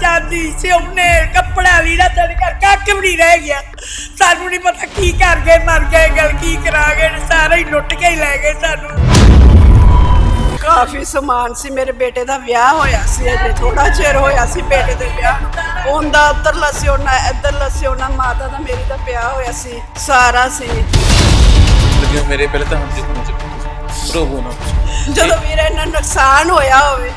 ਜਾਂਦੀ ਸਿਉਨੇ ਕੱਪੜਾ ਲੀੜਾ ਸਾਡੇ ਘਰ ਕੱਖ ਵੀ ਨਹੀਂ ਰਹਿ ਗਿਆ। ਸਾਨੂੰ ਨਹੀਂ ਪਤਾ ਕੀ ਕਰ ਗਏ ਮਰ ਗਏ ਗਲ ਕੀ ਕਰਾ ਗਏ ਸਾਰਾ ਹੀ ਲੁੱਟ ਕੇ ਹੀ ਲੈ ਗਏ ਸਾਨੂੰ। ਕਾਫੀ ਸਮਾਨ ਸੀ ਮੇਰੇ ਬੇਟੇ ਦਾ ਵਿਆਹ ਹੋਇਆ ਸੀ ਅਜੇ ਥੋੜਾ ਚਿਰ ਹੋਇਆ ਸੀ ਬੇਟੇ ਦੇ ਵਿਆਹ ਨੂੰ। ਉਹਦਾ ਉੱਧਰਲਾ ਸਿਉਨਾ ਇੱਧਰਲਾ ਸਿਉਨਾ ਮਾਤਾ ਦਾ ਮੇਰੀ ਦਾ ਵਿਆਹ ਹੋਇਆ ਸੀ ਸਾਰਾ ਸੀ। ਮੇਰੇ ਪਹਿਲੇ ਤਾਂ ਹੰਝੂ ਪਹੁੰਚ ਗਏ ਨਾ। ਜਦੋਂ ਵੀਰੇ ਇਹਨਾਂ ਨੁਕਸਾਨ ਹੋਇਆ ਹੋਵੇ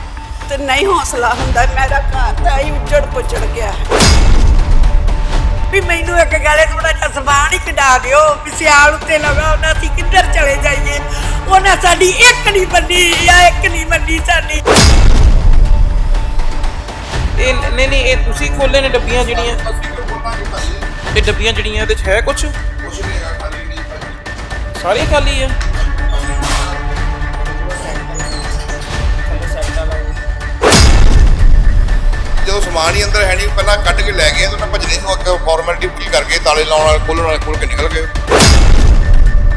ਤੇ ਨਹੀਂ ਹੌਸਲਾ ਹੁੰਦਾ ਮੇਰਾ ਘਰ ਤਾਂ ਹੀ ਉੱਜੜ ਪੁੱਜੜ ਗਿਆ। ਵੀ ਮੈਨੂੰ ਇੱਕ ਗਾਲੇ ਥੋੜਾ ਜਿਹਾ ਜ਼ਬਾਨ ਹੀ ਕਢਾ ਦਿਓ ਵੀ ਸਿਆਲ ਉੱਤੇ ਲਗਾ ਉਹਨਾਂ ਅਸੀਂ ਕਿੱਧਰ ਚਲੇ ਜਾਈਏ? ਉਹਨਾਂ ਸਾਡੀ ਇੱਕ ਨਹੀਂ ਬੰਨੀ ਜਾਂ ਇੱਕ ਨਹੀਂ ਮੰਨੀ ਸਾਡੀ। ਇਹ ਨਹੀਂ ਨਹੀਂ ਇਹ ਤੁਸੀਂ ਖੋਲੇ ਨੇ ਡੱਬੀਆਂ ਜਿਹੜੀਆਂ। ਇਹ ਡੱਬੀਆਂ ਜਿਹੜੀਆਂ ਇਹਦੇ ਚ ਹੈ ਕੁਝ ਸਾਰੀ ਖਾਲੀ ਹੈ ਜਦੋਂ ਸਮਾਨ ਹੀ ਅੰਦਰ ਹੈ ਨਹੀਂ, ਪਹਿਲਾਂ ਕੱਢ ਕੇ ਲੈ ਗਏ, ਤਾਂ ਉਹਨਾਂ ਭੱਜਣੇ ਸੀ ਅੱਗੇ ਫਾਰਮੈਲਿਟੀ ਪੂਰੀ ਕਰਕੇ ਤਾਲੇ ਲਾਉਣ ਵਾਲੇ, ਖੋਲ੍ਹਣ ਵਾਲੇ ਖੋਲ ਕੇ ਨਿਕਲ ਗਏ।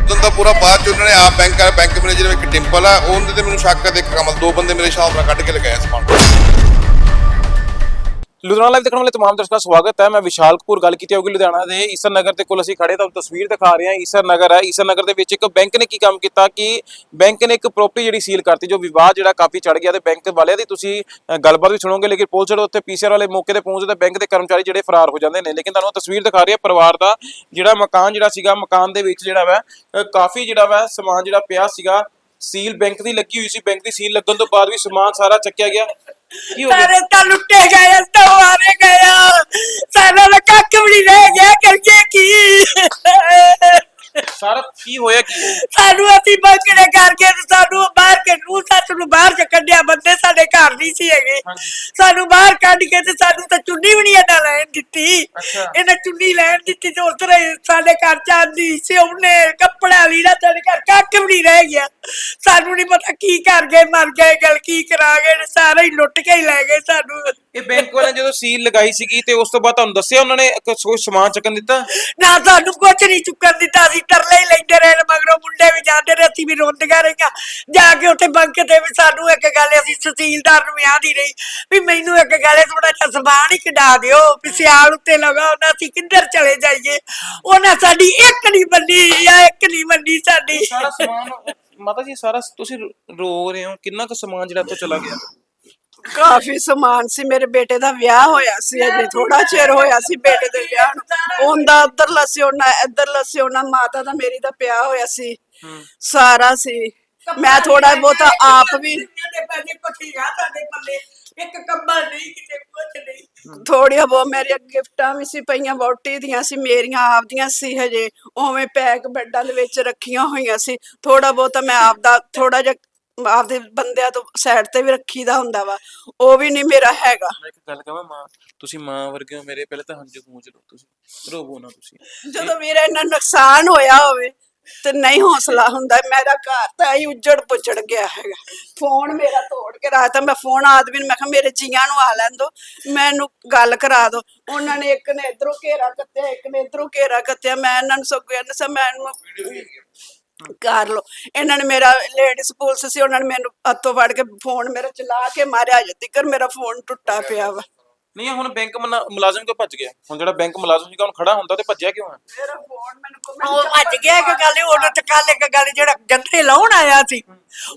ਉਦੋਂ ਦਾ ਪੂਰਾ ਬਾਅਦ ਚ ਉਹਨਾਂ ਨੇ ਆਪ ਬੈਂਕ ਬੈਂਕ ਮੈਨੇਜਰ ਇੱਕ ਡਿੰਪਲ ਆ, ਉਹਦੇ ਤੇ ਮੈਨੂੰ ਸ਼ੱਕ ਹੈ ਤੇ ਇੱਕ ਕਮਲ ਦੋ ਬੰਦੇ ਮੇਰੇ ਹਿਸਾਬ ਨਾਲ ਕੱਢ ਕੇ ਲਗਾਇਆ ਸਮਾਨ। ਲੁਧਿਆਣਾ ਲਾਈਵ ਦੇਖਣ ਵਾਲੇ तमाम ਦਰਸ਼ਕਾਂ ਦਾ ਸਵਾਗਤ ਹੈ ਮੈਂ ਵਿਸ਼ਾਲ ਕਪੂਰ ਗੱਲ ਕੀਤੀ ਹੋਗੀ ਲੁਧਿਆਣਾ ਦੇ ਈਸਰ ਨਗਰ ਦੇ ਕੋਲ ਅਸੀਂ ਖੜੇ ਤਾਂ ਤਸਵੀਰ ਦਿਖਾ ਰਹੇ ਹਾਂ ਈਸਰ ਨਗਰ ਹੈ ਈਸਰ ਨਗਰ ਦੇ ਵਿੱਚ ਇੱਕ ਬੈਂਕ ਨੇ ਕੀ ਕੰਮ ਕੀਤਾ ਕਿ ਬੈਂਕ ਨੇ ਇੱਕ ਪ੍ਰਾਪਰਟੀ ਜਿਹੜੀ ਸੀਲ ਕਰਤੀ ਜੋ ਵਿਵਾਦ ਜਿਹੜਾ ਕਾਫੀ ਚੜ ਗਿਆ ਤੇ ਬੈਂਕ ਵਾਲਿਆਂ ਦੀ ਤੁਸੀਂ ਅ, ਗੱਲਬਾਤ ਵੀ ਸੁਣੋਗੇ ਲੇਕਿਨ ਪੁਲਿਸ ਜਿਹੜੇ ਉੱਥੇ ਪੀਸੀਆਰ ਵਾਲੇ ਮੌਕੇ ਤੇ ਪਹੁੰਚਦੇ ਬੈਂਕ ਦੇ ਕਰਮਚਾਰੀ ਜਿਹੜੇ ਫਰਾਰ ਹੋ ਜਾਂਦੇ ਨੇ ਲੇਕਿਨ ਤੁਹਾਨੂੰ ਉਹ ਤਸਵੀਰ ਦਿਖਾ ਰਹੀ ਹੈ ਪਰਿਵਾਰ ਦਾ ਜਿਹੜਾ ਮਕਾਨ ਜਿਹੜਾ ਸੀਗਾ ਮਕਾਨ ਦੇ ਵਿੱਚ ਜਿਹੜਾ ਵਾ ਅ, ਕਾਫੀ ਜਿਹੜਾ ਵਾ ਸਮਾਨ ਜਿਹੜਾ ਪਿਆ ਸੀਗਾ ਸੀਲ ਬੈਂਕ ਦੀ ਲੱਗੀ ਹੋਈ ਸੀ ਬੈਂਕ ਦੀ ਸੀਲ ਲੱਗਣ ਤੋਂ ਬਾਅਦ ਵੀ ਸਮਾਨ ਸਾਰਾ ਚੱਕਿਆ ਗਿਆ। ਕੀ ਹੋ ਗਿਆ? ਸਾਰੇ ਤਾਂ ਲੁੱਟੇ ਗਏ ਤਾਂ ਮਾਰੇ ਗਏ ਸਾਡਾ ਤਾਂ ਕੱਖ ਵੀ ਨਹੀਂ ਰਹਿ ਗਿਆ ਕਰੀਏ ਕੀ? ਸਾਰਾ ਕੀ ਹੋਇਆ ਕੀ? ਸਾਨੂੰ ਅਸੀਂ ਬੰਕੜੇ ਕਰਕੇ ਤੇ ਸਾਨੂੰ ਬਾਹਰ ਕੇ ਨੂੰ ਸੱਤ ਨੂੰ ਬਾਹਰ ਚ ਕੱਢਿਆ ਬੰਦੇ ਸਾਡੇ ਘਰ ਨਹੀਂ ਸੀ ਹੈਗੇ। ਸਾਨੂੰ ਬਾਹਰ ਕੱਢ ਕੇ ਤੇ ਸਾਨੂੰ ਤਾਂ ਚੁੰਨੀ ਵੀ ਨਹੀਂ ਇਹਨਾਂ ਲੈਣ ਦਿੱਤੀ। ਅੱਛਾ। ਇਹਨਾਂ ਚੁੰਨੀ ਲੈਣ ਦਿੱਤੀ ਤੇ ਉਸ ਤਰ੍ਹਾਂ ਹੀ ਸਾਡੇ ਘਰ ਚਾਂਦੀ ਸਿਉਨੇ ਕੱਪੜਾ ਲੀੜਾ ਸਾਡੇ ਘਰ ਕੱਖ ਵੀ ਨਹੀਂ ਰਹਿ ਗਿਆ। ਸਾਨੂੰ ਨਹੀਂ ਪਤਾ ਕੀ ਕਰ ਗਏ, ਮਰ ਗਏ, ਗਲ ਕੀ ਕਰਾ ਗਏ, ਸਾਰੇ ਹੀ ਲੁੱਟ ਕੇ ਹੀ ਲੈ ਗਏ ਸਾਨੂੰ। ਇਹ ਬੈਂਕ ਵਾਲਿਆਂ ਜਦੋਂ ਸੀਲ ਲਗਾਈ ਸੀਗੀ ਤੇ ਉਸ ਤੋਂ ਬਾਅਦ ਤੁਹਾਨੂੰ ਦੱਸਿਆ ਉਹਨਾਂ ਨੇ ਕੁਛ ਸਮਾਨ ਚੱਕਣ ਦਿੱਤਾ? ਨਾ ਸਾਨੂੰ ਕੁਝ ਨਹੀਂ ਚੁੱਕਣ ਦਿੱਤਾ ਅਸੀਂ ਤਰਲੇ ਹੀ ਲੈਂਦੇ ਰਹੇ ਮਗਰੋਂ ਮੁੰਡੇ ਵੀ ਜਾਂਦੇ ਰਹੇ ਅਸੀਂ ਵੀ ਰੋਂਦੀਆਂ ਰਹੀਆਂ। ਜਾ ਕੇ ਉੱਥੇ ਬੰਕ ਤੇ ਵੀ ਸਾਨੂੰ ਇੱਕ ਗੱਲ ਅਸੀਂ ਤਹਿਸੀਲਦਾਰ ਨੂੰ ਆਂਦੀ ਰਹੀ ਵੀ ਮੈਨੂੰ ਇੱਕ ਗੱਲ ਥੋੜਾ ਜਿਹਾ ਜ਼ਬਾਨ ਹੀ ਕਢਾ ਦਿਓ ਵੀ ਸਿਆਲ ਉੱਤੇ ਲਗਾ ਉਹਨਾਂ ਅਸੀਂ ਕਿੱਧਰ ਚਲੇ ਜਾਈਏ। ਉਹਨਾਂ ਸਾਡੀ ਇੱਕ ਨਹੀਂ ਬੰਨੀ ਜਾਂ ਇੱਕ ਨਹੀਂ ਮੰਨੀ ਸਾਡੀ। ਸਾਰਾ ਸਮਾਨ ਮਾਤਾ ਜੀ ਸਾਰਾ ਤੁਸੀਂ ਰੋ- ਰੋ ਰਹੇ ਹੋ ਕਿੰਨਾ ਕੁ ਸਮਾਨ ਜਿਹੜਾ ਤੋਂ ਚਲਾ ਗਿਆ? ਕਾਫੀ ਸਮਾਨ ਸੀ ਮੇਰੇ ਬੇਟੇ ਦਾ ਵਿਆਹ ਹੋਇਆ ਸੀ ਅਜੇ ਥੋੜਾ ਚਿਰ ਹੋਇਆ ਸੀ ਬੇਟੇ ਦੇ ਵਿਆਹ ਨੂੰ। ਉਹਦਾ ਉੱਧਰਲਾ ਸਿਉਨਾ ਇੱਧਰਲਾ ਸਿਉਨਾ ਮਾਤਾ ਦਾ ਮੇਰੀ ਦਾ ਵਿਆਹ ਹੋਇਆ ਸੀ ਸਾਰਾ ਸੀ। ਮੈਂ ਥੋੜਾ ਬਹੁਤਾ ਆਪ ਵੀ ਇੱਕ ਕੰਬਲ ਨਹੀਂ ਕਿਤੇ ਕੁਝ ਨਹੀਂ। ਥੋੜੀਆਂ ਬਹੁਤ ਮੇਰੇ ਗਿਫਟਾਂ ਵੀ ਸੀ ਪਈਆਂ ਵੋਟੀ ਦੀਆਂ ਸੀ ਮੇਰੀਆਂ ਆਪਦੀਆਂ ਸੀ ਹਜੇ ਉਵੇਂ ਪੈਕ ਬੈੱਡਾਂ ਦੇ ਵਿੱਚ ਰੱਖੀਆਂ ਹੋਈਆਂ ਸੀ। ਥੋੜਾ ਬਹੁਤਾ ਮੈਂ ਆਪਦਾ ਥੋੜਾ ਜਿਹਾ ਆਪਦੇ ਬੰਦਿਆਂ ਤੋਂ ਸਾਈਡ ਤੇ ਵੀ ਰੱਖੀਦਾ ਹੁੰਦਾ ਵਾ ਉਹ ਵੀ ਨਹੀਂ ਮੇਰਾ ਹੈਗਾ। ਮੈਂ ਇੱਕ ਗੱਲ ਕਹਾਂ ਮਾਂ ਤੁਸੀਂ ਮਾਂ ਵਰਗੇ ਹੋ ਮੇਰੇ ਪਹਿਲੇ ਤਾਂ ਹੰਝੂ ਪਹੁੰਚ ਲਓ ਤੁਸੀਂ ਰੋਵੋ ਨਾ ਤੁਸੀਂ। ਜਦੋਂ ਵੀਰੇ ਇੰਨਾ ਨੁਕਸਾਨ ਹੋਇਆ ਹੋਵੇ ਤੇ ਨਹੀਂ ਹੌਸਲਾ ਹੁੰਦਾ ਮੇਰਾ ਘਰ ਤਾਂ ਹੀ ਉੱਜੜ ਪੁੱਜੜ ਗਿਆ ਹੈਗਾ। ਫੋਨ ਮੇਰਾ ਤੋੜ ਕੇ ਰਾਤਾ ਮੈਂ ਫੋਨ ਆਦਮੀ ਨੂੰ ਮੈਂ ਕਿਹਾ ਮੇਰੇ ਜੀਆਂ ਨੂੰ ਆ ਲੈਣ ਦੋ ਮੈਨੂੰ ਗੱਲ ਕਰਾ ਦੋ। ਉਹਨਾਂ ਨੇ ਇੱਕ ਨੇ ਇਧਰੋਂ ਘੇਰਾ ਕੱਤਿਆ ਇੱਕ ਨੇ ਇਧਰੋਂ ਘੇਰਾ ਕੱਤਿਆ ਮੈਂ ਇਹਨਾਂ ਨੂੰ ਸਗੋਂ ਨੇ ਸਾ ਮੈਨੂੰ ਕਰ ਲੋ ਇਹਨਾਂ ਨੇ ਮੇਰਾ ਲੇਡੀਜ਼ ਪੁਲਿਸ ਸੀ ਉਹਨਾਂ ਨੇ ਮੈਨੂੰ ਹੱਥੋਂ ਫੜ ਕੇ ਫੋਨ ਮੇਰਾ ਚਲਾ ਕੇ ਮਾਰਿਆ। ਅਜੇ ਤੱਕ ਮੇਰਾ ਫੋਨ ਟੁੱਟਾ ਪਿਆ ਵਾ। ਨਹੀਂ ਇਹ ਹੁਣ ਬੈਂਕ ਮੁਲਾ- ਮੁਲਾਜ਼ਮ ਕਿਉਂ ਭੱਜ ਗਿਆ? ਹੁਣ ਜਿਹੜਾ ਬੈਂਕ ਮੁਲਾਜ਼ਮ ਸੀਗਾ ਹੁਣ ਖੜਾ ਹੁੰਦਾ ਤੇ ਭੱਜਿਆ ਕਿਉਂ ਹੈ ਮੇਰਾ ਫੋਨ ਮੈਨੂੰ ਉਹ ਭੱਜ ਗਿਆ ਇੱਕ ਗੱਲ ਉਹ ਤੇ ਕੱਲ ਇੱਕ ਗੱਲ ਜਿਹੜਾ ਜੰਦੇ ਲਾਉਣ ਆਇਆ ਸੀ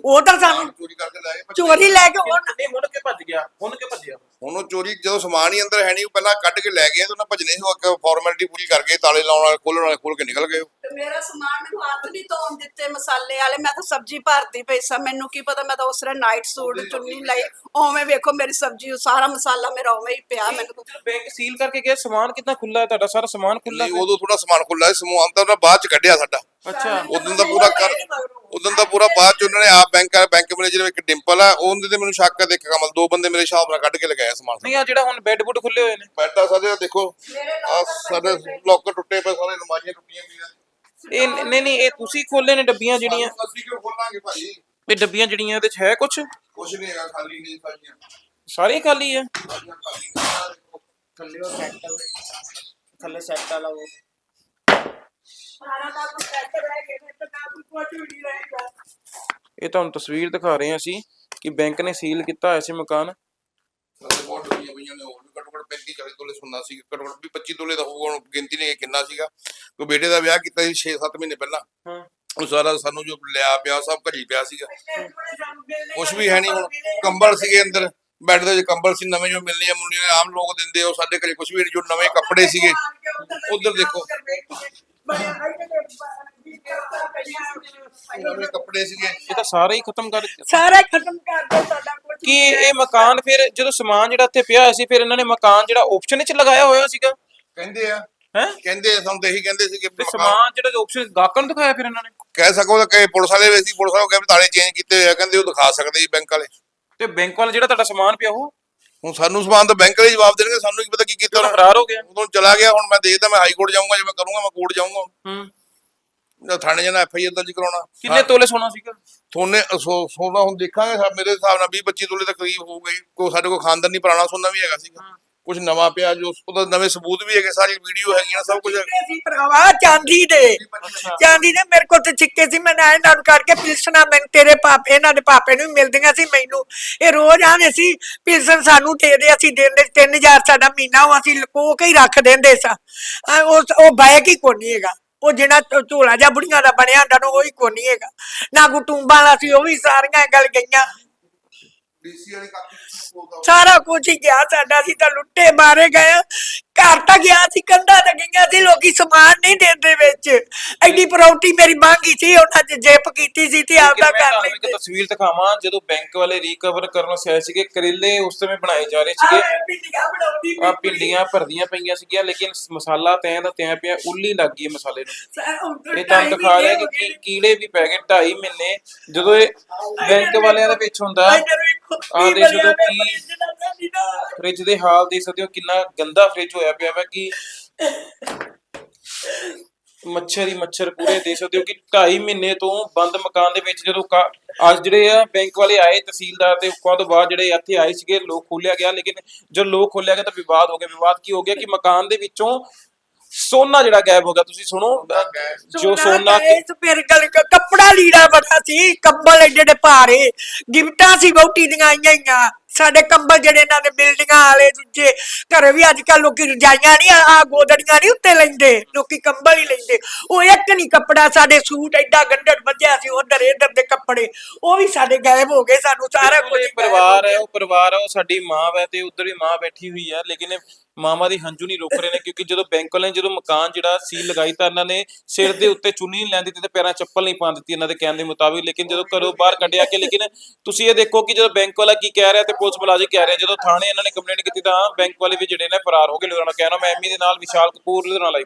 ਉਹ ਤਾਂ ਸਾਨੂੰ ਚੋਰੀ ਕਰਕੇ ਲੈ ਗਏ ਭੱਜ। ਚੋਰੀ ਲੈ ਕੇ ਉਹ ਨਹੀਂ ਹੁਣ ਕਿ ਭੱਜ ਗਿਆ ਹੁਣ ਕਿ ਭੱਜਿਆ। ਹੁਣ ਉਹ ਚੋਰੀ ਜਦੋਂ ਸਮਾਨ ਹੀ ਅੰਦਰ ਹੈ ਨਹੀਂ ਪਹਿਲਾਂ ਕੱਢ ਕੇ ਲੈ ਗਏ ਤਾਂ ਉਹਨਾਂ ਸੀ ਅੱਗੇ ਫਾਰਮੈਲਿਟੀ ਪੂਰੀ ਕਰਕੇ ਤਾਲੇ ਲਾਉਣ ਵਾਲੇ ਖੋਲ੍ਹਣ ਵਾਲੇ ਖੋਲ ਕੇ ਨਿਕਲ ਗਏ ਤੇ ਮੇਰਾ ਸਮਾਨ ਮੈਨੂੰ ਹੱਥ ਨਹੀਂ ਧੋਣ ਦਿੱਤੇ ਮਸਾਲੇ ਵਾਲੇ ਮੈਂ ਤਾਂ ਸਬਜ਼ੀ ਭਰਦੀ ਪਈ ਸਾਂ ਮੈਨੂੰ ਕੀ ਪਤਾ ਮੈਂ ਤਾਂ ਉਸ ਤਰ੍ਹਾਂ ਨਾਈਟ ਸੂਟ ਚੁੰਨੀ ਲਈ ਉਵੇਂ ਵੇਖੋ ਮੇਰੀ ਸਬਜ਼ੀ ਉਹ ਸਾਰਾ ਮਸਾਲਾ ਮੇਰਾ ਉਵੇਂ ਹੀ ਪਿਆ ਮੈਨੂੰ। ਬੈਂਕ ਸੀਲ ਕਰਕੇ ਗਿਆ ਸਮਾਨ ਕਿੰਨਾ ਖੁੱਲਾ ਹੈ ਤੁਹਾਡਾ? ਸਾਰਾ ਸਮਾਨ ਖੁੱਲਾ ਨਹੀਂ ਉਦੋਂ ਥੋੜਾ ਸਮਾਨ ਖੁੱਲਾ ਸੀ ਸਮਾਨ ਤਾਂ ਬਾਅਦ ਚ ਕੱਢਿਆ ਸਾਡਾ। ਅੱਛਾ। ਉਦੋਂ ਦਾ ਪੂਰਾ ਕਰ ਉਦੋਂ ਦਾ ਪੂਰਾ ਬਾਅਦ ਚ ਉਹਨਾਂ ਨੇ ਆਪ ਬੈਂਕ ਬੈਂਕ ਮੈਨੇਜਰ ਇੱਕ ਡਿੰਪਲ ਆ ਉਹਦੇ ਤੇ ਮੈਨੂੰ ਸ਼ੱਕ ਤੇ ਇੱਕ ਕਮਲ ਦੋ ਬੰਦੇ ਮੇਰੇ ਹਿਸਾਬ ਨਾਲ ਕੱਢ ਕੇ ਲਗਾਇਆ ਸਮਾਨ। ਨਹੀਂ ਆ ਜਿਹੜਾ ਹੁਣ ਬੈੱਡ ਬੁੱਡ ਖੁੱਲੇ ਹੋਏ ਨੇ। ਬੈਠਾ ਸਾਡੇ ਆਹ ਦੇਖੋ ਆ ਸਾਡੇ ਲੋਕਰ ਟੁੱਟੇ ਪਏ ਸਾਰੇ ਅਲਮਾਰੀਆਂ ਟੁੱਟੀਆਂ ਪਈਆਂ। ਇਹ ਨਹੀਂ ਨਹੀਂ ਇਹ ਤੁਸੀਂ ਖੋਲੇ ਨੇ ਡੱਬੀਆਂ ਜਿਹੜੀਆਂ। ਅਸੀਂ ਕਿਉਂ ਖੋਲਾਂਗੇ ਭਾਈ? ਇਹ ਡੱਬੀਆਂ ਜਿਹੜੀਆਂ ਇਹਦੇ ਚ ਹੈ ਕੁਝ ਕੁਛ ਨਹੀਂ ਹੈਗਾ ਖਾਲੀ ਨਹੀਂ ਸਾਰੀਆਂ। ਸਾਰੀ ਖਾਲੀ ਹੈ ਸਾਰੀਆਂ ਖਾਲੀ ਦੇਖੋ। ਥੱਲੇ ਉਹ ਸੈੱਟ ਥੱਲੇ ਸੈੱਟ ਵਾਲਾ ਉਹ। ਇਹ ਤੁਹਾਨੂੰ ਤਸਵੀਰ ਦਿਖਾ ਰਹੇ ਹਾਂ ਅਸੀਂ ਕਿ ਬੈਂਕ ਨੇ ਸੀਲ ਕੀਤਾ ਹੋਇਆ ਸੀ ਮਕਾਨ। ਸਾਡੇ ਬਹੁਤ ਡੁੱਬੀਆਂ ਪਈਆਂ ਨੇ ਹੋਰ ਵੀ ਘੱਟੋ ਘੱਟ 35 40 ਤੋਲੇ ਸੁਣਨਾ ਸੀ ਘੱਟੋ ਘੱਟ ਵੀ 25 ਤੋਲੇ ਦਾ ਹੋਊਗਾ ਹੁਣ ਗਿਣਤੀ ਨਹੀਂ ਕਿੰਨਾ ਸੀਗਾ। ਕੋ ਬੇਟੇ ਦਾ ਵਿਆਹ ਕੀਤਾ ਸੀ 6-7 ਮਹੀਨੇ ਪਹਿਲਾਂ। ਹਾਂ। ਉਹ ਸਾਰਾ ਸਾਨੂੰ ਜੋ ਲਿਆ ਪਿਆ ਸਭ ਘੜੀ ਪਿਆ ਸੀਗਾ। ਕੁਝ ਵੀ ਹੈ ਨਹੀਂ ਹੁਣ। ਕੰਬਲ ਸੀਗੇ ਅੰਦਰ ਬੈੱਡ ਦੇ ਵਿੱਚ ਕੰਬਲ ਸੀ ਨਵੇਂ ਜੋ ਮਿਲਣੀਆਂ ਮੁੰਨੀਆਂ ਆਮ ਲੋਕ ਦਿੰਦੇ ਉਹ ਸਾਡੇ ਘਰੇ ਕੁਝ ਵੀ ਨਹੀਂ ਜੋ ਨਵੇਂ ਕੱਪੜੇ ਸੀਗੇ। ਉੱਧਰ ਦੇਖੋ। ਨਵੇਂ ਕੱਪੜੇ ਸੀਗੇ। ਇਹ ਤਾਂ ਸਾਰੇ ਹੀ ਖਤਮ ਕਰ ਦਿੱਤੇ। ਸਾਰਾ ਖਤਮ ਕਰ ਦੋ ਸਾਡਾ ਕੁਝ ਕਿ ਇਹ ਮਕਾਨ ਫਿਰ ਜਦੋਂ ਸਮਾਨ ਜਿਹੜਾ ਇੱਥੇ ਪਿਆ ਹੋਇਆ ਸੀ ਫਿਰ ਇਹਨਾਂ ਨੇ ਮਕਾਨ ਜਿਹੜਾ ਆਪਸ਼ਨ ਵਿੱਚ ਲਗਾਇਆ ਹੋਇਆ ਸੀਗਾ? ਕਹਿੰਦੇ ਆ। ਹੈ? ਕਹਿੰਦੇ ਆ, ਸਾਨੂੰ ਤਾਂ ਇਹੀ ਕਹਿੰਦੇ ਸੀ ਕਿ ਤੇ ਸਮਾਨ ਜਿਹੜਾ ਆਪਸ਼ਨ ਗਾਹਕਾਂ ਨੂੰ ਦਿਖਾਇਆ ਫਿਰ ਇਹਨਾਂ ਨੇ? ਕਹਿ ਸਕੋ ਤਾਂ ਕਿ ਪੁਲਿਸ ਵਾਲੇ ਵੀ ਸੀ ਪੁਲਿਸ ਵਾਲੇ ਕਹਿੰਦੇ ਤਾਲੇ ਚੇਂਜ ਕੀਤੇ ਹੋਏ ਆ ਕਹਿੰਦੇ ਉਹ ਦਿਖਾ ਸਕਦੇ ਜੀ ਬੈਂਕ ਵਾਲੇ। ਤੇ ਬੈਂਕ ਵਾਲਾ ਜਿਹੜਾ ਤੁਹਾਡਾ ਸਮਾਨ ਪਿਆ ਉਹ? ਹੁਣ ਸਾਨੂੰ ਤਾਂ ਬੈਂਕ ਵਾਲੇ ਜਵਾਬ ਦੇਣਗੇ ਸਾਨੂੰ ਕੀ ਪਤਾ ਕੀ ਕੀਤਾ ਉਹ ਉਹਨਾਂ ਫਰਾਰ ਹੋ ਗਿਆ ਉਦੋਂ ਚਲਾ ਗਿਆ ਹੁਣ ਮੈਂ ਦੇਖਦਾ ਮੈਂ ਹਾਈ ਕੋਰਟ ਜਾਊਂਗਾ ਜੇ ਮੈਂ ਕਰੂੰਗਾ ਮੈਂ ਕੋਰਟ ਜਾਊਂਗਾ ਹੂੰ। ਜਾਂ ਥਾਣੇ ਜਾਣਾ ਐਫ ਆਈ ਆਰ ਦਰਜ ਕਰਾਉਣਾ। ਕਿੰਨੇ ਤੋਲੇ ਸੋਨਾ ਸੀਗਾ? ਸੋਨੇ ਸੋਨਾ ਹੁਣ ਦੇਖਾਂਗੇ ਮੇਰੇ ਹਿਸਾਬ ਨਾਲ 20 25 ਤੋਲੇ ਦੇ ਕਰੀਬ ਹੋਊਗਾ ਜੀ ਕੋ ਸਾਡੇ ਕੋਲ ਖਾਨਦਾਨੀ ਪੁਰਾਣਾ ਸੋਨਾ ਵੀ ਹੈਗਾ ਸੀਗਾ। ਕੁਝ ਨਵਾਂ ਪਿਆ ਜੋ ਉਹਦਾ ਨਵੇਂ ਸਬੂਤ ਵੀ ਹੈਗੇ ਸਾਰੀ ਵੀਡੀਓ ਹੈਗੀਆਂ ਸਭ ਕੁਝ ਸੀ ਭਰਾਵਾ ਚਾਂਦੀ ਦੇ। ਚਾਂਦੀ ਦੇ ਮੇਰੇ ਕੋਲ ਤੇ ਚਿੱਕੇ ਸੀ ਮੈਂ ਇਹਨਾਂ ਨੂੰ ਕਰਕੇ ਪਿਲਸਣਾ ਮੈਂ ਤੇਰੇ ਪਾਪੇ ਇਹਨਾਂ ਦੇ ਪਾਪੇ ਨੂੰ ਮਿਲਦੀਆਂ ਸੀ ਮੈਨੂੰ। ਇਹ ਰੋਜ਼ ਆਉਂਦੇ ਸੀ ਪਿਲਸਨ ਸਾਨੂੰ ਦੇ ਦੇ ਅਸੀਂ ਦਿੰਦੇ 3000 ਸਾਡਾ ਮਹੀਨਾ ਉਹ ਅਸੀਂ ਲੁਕੋ ਕੇ ਹੀ ਰੱਖ ਦਿੰਦੇ ਸਾਂ। ਉਹ ਉਹ ਬੈਗ ਹੀ ਕੋਈ ਨਹੀਂ ਹੈਗਾ। ਉਹ ਜਿਹੜਾ ਝੋਲਾ ਜਿਹਾ ਬੁੜੀਆਂ ਦਾ ਬਣਿਆ ਹੁੰਦਾ ਉਹ ਹੀ ਕੋਈ ਨਹੀਂ ਹੈਗਾ। ਨਾ ਗੁਟੂੰਬਾਂ ਵਾਲਾ ਸੀ ਉਹ ਵੀ ਸਾਰੀਆਂ ਗਲ ਗਈਆਂ। ਡੀਸੀ ਵਾਲੇ ਕਾਪੀ ਬੋਲਦਾ ਸਾਰਾ ਕੁਝ ਹੀ ਗਿਆ ਸਾਡਾ ਸੀ ਤਾਂ ਲੁੱਟੇ ਮਾਰੇ ਗਏ ਆ। ਘਰ ਤਾਂ ਗਿਆ ਸੀ ਕੰਧਾਂ ਤਾਂ ਗਈਆਂ ਸੀ ਲੋਕੀ ਸਮਾਨ ਨਹੀਂ ਦਿੰਦੇ ਵਿੱਚ। ਐਡੀ ਪ੍ਰਾਪਰਟੀ ਮੇਰੀ ਮੰਗੀ ਸੀ ਉਹਨਾਂ ਚ ਜੇਪ ਕੀਤੀ ਸੀ ਤੇ ਆਪਦਾ ਮੈਂ ਕਰ ਤੁਹਾਨੂੰ ਇੱਕ ਲੈਂਦੇ ਤਸਵੀਰ ਦਿਖਾਵਾਂ ਜਦੋਂ ਬੈਂਕ ਵਾਲੇ ਰੀਕਵਰ ਕਰਨ ਵਾਸਤੇ ਆਏ ਸੀਗੇ ਕਰੇਲੇ ਉਸ ਸਮੇਂ ਬਣਾਏ ਜਾ ਰਹੇ ਸੀਗੇ। ਆਹ ਪਿੰਡੀਆਂ ਬਣਾਉਂਦੀ ਆ ਪਿੰਡੀਆਂ ਭਰਦੀਆਂ ਪਈਆਂ ਸੀਗੀਆਂ ਲੇਕਿਨ ਸ- ਮਸਾਲਾ ਤੈਂ ਦਾ ਤੈਂ ਪਿਆ ਉੱਲੀ ਲੱਗ ਗਈ ਮਸਾਲੇ ਨੂੰ। ਇਹ ਤਾਂ ਦਿਖਾ ਰਿਹਾ ਕਿ ਕੀ- ਕੀੜੇ ਵੀ ਪੈ ਗਏ 2.5 ਮਹੀਨੇ ਜਦੋਂ ਇਹ ਬੈਂਕ ਵਾਲਿਆਂ ਦੇ ਵਿੱਚ ਹੁੰਦਾ। ਆ ਦੇਖ ਸਕਦੇ ਹੋ ਕੀ ਫ੍ਰਿਜ ਦੇ ਹਾਲ ਦੇਖ ਸਕਦੇ ਹੋ ਕਿੰਨਾ ਗੰਦਾ ਫ੍ਰਿਜ ਹੋਇਆ ਪਿਆ ਵਾ ਕਿ ਮੱਛਰ ਹੀ ਮੱਛਰ ਪੂਰੇ ਦੇਖ ਸਕਦੇ ਹੋ ਕਿ 2.5 ਮਹੀਨੇ ਤੋਂ ਬੰਦ ਮਕਾਨ ਦੇ ਵਿੱਚ ਜਦੋਂ ਕਾ- ਅੱਜ ਜਿਹੜੇ ਆ ਬੈਂਕ ਵਾਲੇ ਆਏ ਤਹਿਸੀਲਦਾਰ ਤੇ ਤੋਂ ਬਾਅਦ ਜਿਹੜੇ ਇੱਥੇ ਆਏ ਸੀਗੇ ਲੋਕ ਖੋਲਿਆ ਗਿਆ ਲੇਕਿਨ ਜਦ ਲੋਕ ਖੋਲਿਆ ਗਿਆ ਤਾਂ ਵਿਵਾਦ ਹੋ ਗਿਆ। ਵਿਵਾਦ ਕੀ ਹੋ ਗਿਆ ਕਿ ਮਕਾਨ ਦੇ ਵਿੱਚੋਂ ਸੋਨਾ ਜਿਹੜਾ ਗਾਇਬ ਹੋ ਗਿਆ ਤੁਸੀਂ ਸੁਣੋ ਜੋ ਸੋਨਾ ਇਸ ਫਿਰ ਗੱਲ ਕ- ਕੱਪੜਾ ਲੀੜਾ ਬੜਾ ਸੀ ਕੰਬਲ ਏਡੇ ਏਡੇ ਭਾਰੇ ਗਿਫਟਾਂ ਸੀ ਬਹੁਤੀ ਦੀਆਂ ਆਈਆਂ ਸਾਡੇ ਕੰਬਲ ਜਿਹੜੇ ਇਹਨਾਂ ਦੇ ਬਿਲਡਿੰਗਾਂ ਵਾਲੇ ਦੂਜੇ ਘਰੇ ਵੀ ਅੱਜ ਕੱਲ ਲੋਕੀ ਰਜਾਈਆਂ ਨਹੀਂ ਆ ਗੋਦੜੀਆਂ ਨਹੀਂ ਉੱਤੇ ਲੈਂਦੇ ਲੋਕੀ ਕੰਬਲ ਹੀ ਲੈਂਦੇ। ਉਹ ਇੱਕ ਨਹੀਂ ਕੱਪੜਾ ਸਾਡੇ ਸੂਟ ਐਡਾ ਗੰਢੜ ਵੱਜਿਆ ਸੀ ਉਧਰ ਇਧਰ ਦੇ ਕੱਪੜੇ ਉਹ ਵੀ ਸਾਡੇ ਗਾਇਬ ਹੋ ਗਏ ਸਾਨੂੰ ਸਾਰਾ ਕੁਝ ਪਰਿਵਾਰ ਹੈ ਉਹ ਪਰਿਵਾਰ ਹੈ ਉਹ ਸਾਡੀ ਮਾਂ ਹੈ ਤੇ ਉਧਰ ਵੀ ਮਾਂ ਬੈਠੀ ਹੋਈ ਹੈ ਲੇਕਿਨ ਇਹ ਮਾਵਾਂ ਦੀ ਹੰਝੂ ਨਹੀਂ ਰੁਕ ਰਹੇ ਨੇ ਕਿਉਂਕਿ ਜਦੋਂ ਬੈਂਕ ਵਾਲਿਆਂ ਨੇ ਜਦੋਂ ਮਕਾਨ ਜਿਹੜਾ ਸੀਲ ਲਗਾਈ ਤਾਂ ਇਹਨਾਂ ਨੇ ਸਿਰ ਦੇ ਉੱਤੇ ਚੁੰਨੀ ਨਹੀਂ ਲੈਣ ਦਿੱਤੀ ਤੇ ਪੈਰਾਂ 'ਚ ਚੱਪਲ ਨਹੀਂ ਪਾਉਣ ਦਿੱਤੀ ਇਹਨਾਂ ਦੇ ਕਹਿਣ ਦੇ ਮੁਤਾਬਿਕ ਲੇਕਿਨ ਜਦੋਂ ਘਰੋਂ ਬਾਹਰ ਕੱਢਿਆ ਕਿ ਲੇਕਿਨ ਤੁਸੀਂ ਇਹ ਦੇਖੋ ਕਿ ਜਦੋਂ ਬੈਂਕ ਵਾਲਾ ਕੀ ਕਹਿ ਰਿਹਾ ਤੇ ਪੁਲਿਸ ਮੁਲਾਜ਼ਮ ਕਹਿ ਰਹੇ, ਜਦੋਂ ਥਾਣੇ ਇਹਨਾਂ ਨੇ ਕੰਪਲੇਂਟ ਕੀਤੀ ਤਾਂ ਬੈਂਕ ਵਾਲੇ ਵੀ ਜਿਹੜੇ ਨੇ ਫਰਾਰ ਹੋ ਗਏ ਲੁਧਿਆਣਾ ਕਹਿਣਾ ਮੈਂ ਐਮੀ ਦੇ ਨਾਲ ਵਿਸ਼ਾਲ ਕਪੂਰ ਲੁਧਿਆਣਾ ਲਾਈਵ